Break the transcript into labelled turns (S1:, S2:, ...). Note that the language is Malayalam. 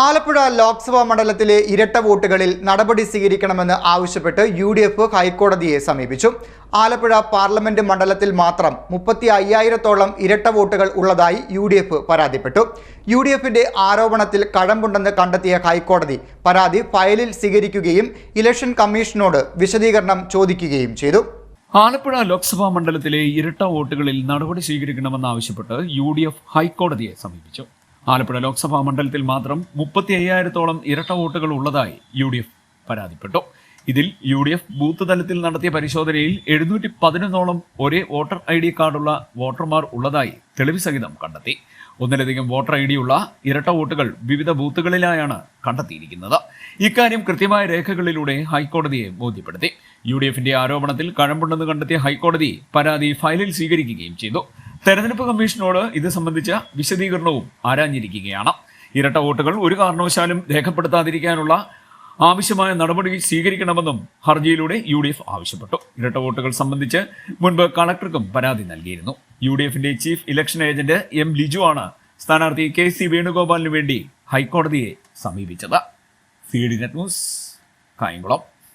S1: ആലപ്പുഴ ലോക്സഭാ മണ്ഡലത്തിലെ ഇരട്ട വോട്ടുകളിൽ നടപടി സ്വീകരിക്കണമെന്ന് ആവശ്യപ്പെട്ട് യു ഡി എഫ് ഹൈക്കോടതിയെ സമീപിച്ചു. ആലപ്പുഴ പാർലമെന്റ് മണ്ഡലത്തിൽ മാത്രം മുപ്പത്തി അയ്യായിരത്തോളം ഇരട്ട വോട്ടുകൾ ഉള്ളതായി യു ഡി എഫ് പരാതിപ്പെട്ടു. യു ഡി എഫിന്റെ ആരോപണത്തിൽ കഴമ്പുണ്ടെന്ന് കണ്ടെത്തിയ ഹൈക്കോടതി പരാതി ഫയലിൽ സ്വീകരിക്കുകയും ഇലക്ഷൻ കമ്മീഷനോട് വിശദീകരണം ചോദിക്കുകയും ചെയ്തു.
S2: ആലപ്പുഴ ലോക്സഭാ മണ്ഡലത്തിലെ ഇരട്ട വോട്ടുകളിൽ നടപടി സ്വീകരിക്കണമെന്നാവശ്യപ്പെട്ട് യു ഡി എഫ് ഹൈക്കോടതിയെ സമീപിച്ചു. ആലപ്പുഴ ലോക്സഭാ മണ്ഡലത്തിൽ മാത്രം മുപ്പത്തി അയ്യായിരത്തോളം ഇരട്ട വോട്ടുകൾ ഉള്ളതായി യു ഡി എഫ് പരാതിപ്പെട്ടു. ഇതിൽ യു ഡി എഫ് ബൂത്ത് തലത്തിൽ നടത്തിയ പരിശോധനയിൽ എഴുന്നൂറ്റി പതിനൊന്നോളം ഒരേ വോട്ടർ ഐ ഡി കാർഡുള്ള വോട്ടർമാർ ഉള്ളതായി തെളിവ് സഹിതം കണ്ടെത്തി. ഒന്നിലധികം വോട്ടർ ഐ ഡിയുള്ള ഇരട്ട വോട്ടുകൾ വിവിധ ബൂത്തുകളിലായാണ് കണ്ടെത്തിയിരിക്കുന്നത്. ഇക്കാര്യം കൃത്യമായ രേഖകളിലൂടെ ഹൈക്കോടതിയെ ബോധ്യപ്പെടുത്തി. യു ഡി എഫിന്റെ ആരോപണത്തിൽ കഴമ്പുണ്ടെന്ന് കണ്ടെത്തിയ ഹൈക്കോടതി പരാതി ഫയലിൽ സ്വീകരിക്കുകയും ചെയ്തു. തെരഞ്ഞെടുപ്പ് കമ്മീഷനോട് ഇത് സംബന്ധിച്ച വിശദീകരണവും ആരാഞ്ഞിരിക്കുകയാണ്. ഇരട്ട വോട്ടുകൾ ഒരു കാരണവശാലും രേഖപ്പെടുത്താതിരിക്കാനുള്ള ആവശ്യമായ നടപടി സ്വീകരിക്കണമെന്നും ഹർജിയിലൂടെ യു ഡി എഫ് ആവശ്യപ്പെട്ടു. ഇരട്ട വോട്ടുകൾ സംബന്ധിച്ച് മുൻപ് കളക്ടർക്കും പരാതി നൽകിയിരുന്നു. യു ഡി എഫിന്റെ chief election agent M Liju ആണ് സ്ഥാനാർത്ഥി കെ സി വേണുഗോപാലിന് വേണ്ടി ഹൈക്കോടതിയെ സമീപിച്ചത്. C D net news Kayamkulam.